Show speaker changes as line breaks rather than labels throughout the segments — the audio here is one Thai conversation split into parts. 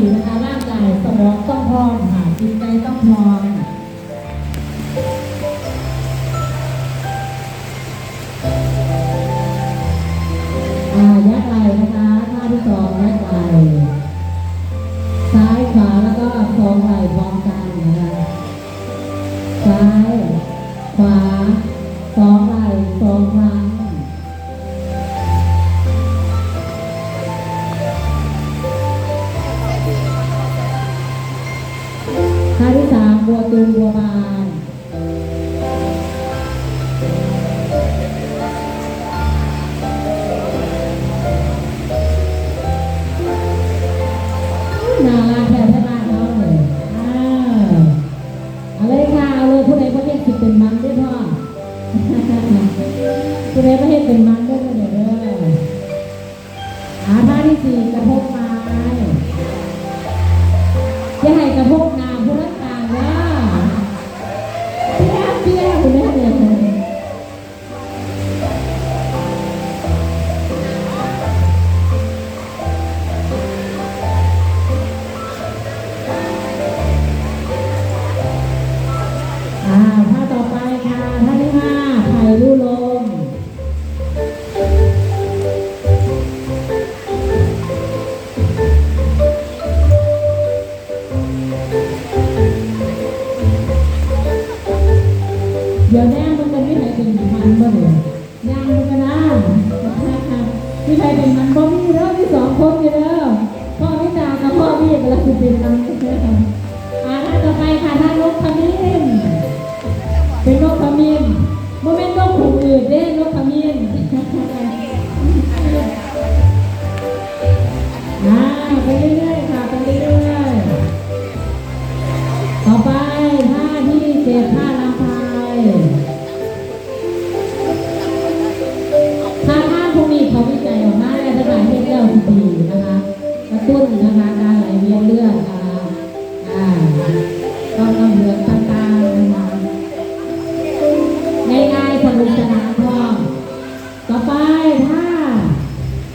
อยู่นะคะร่างกายสมองต้องพร้อมค่ะจิตใจต้องพร้อมอ่า ยไม่ให้เป็นมันก็เสนอหาผ้าที่สี่กระพกไม้จะให้กระพกน้ เดี๋ยวแน่มันจะไม่ใครเป็นมันบ่เนี่ยแางมันก็ได้ใช่ค่ะไม่ใครเป็นมันบ่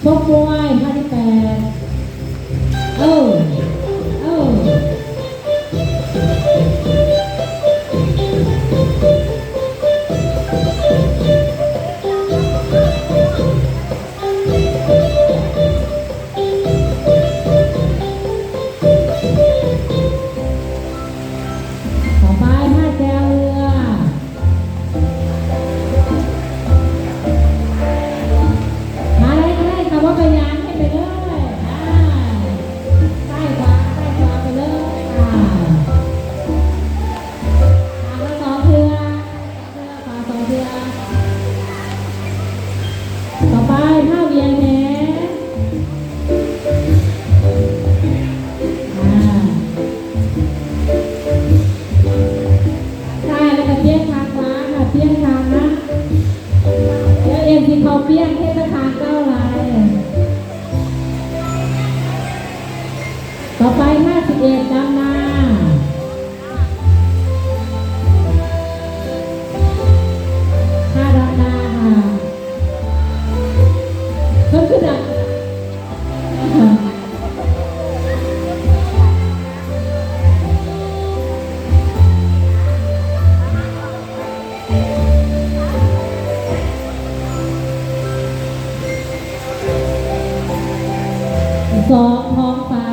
พบป่วยห้าที่แปดเออ kopi. ร้องพร้อมฟ้า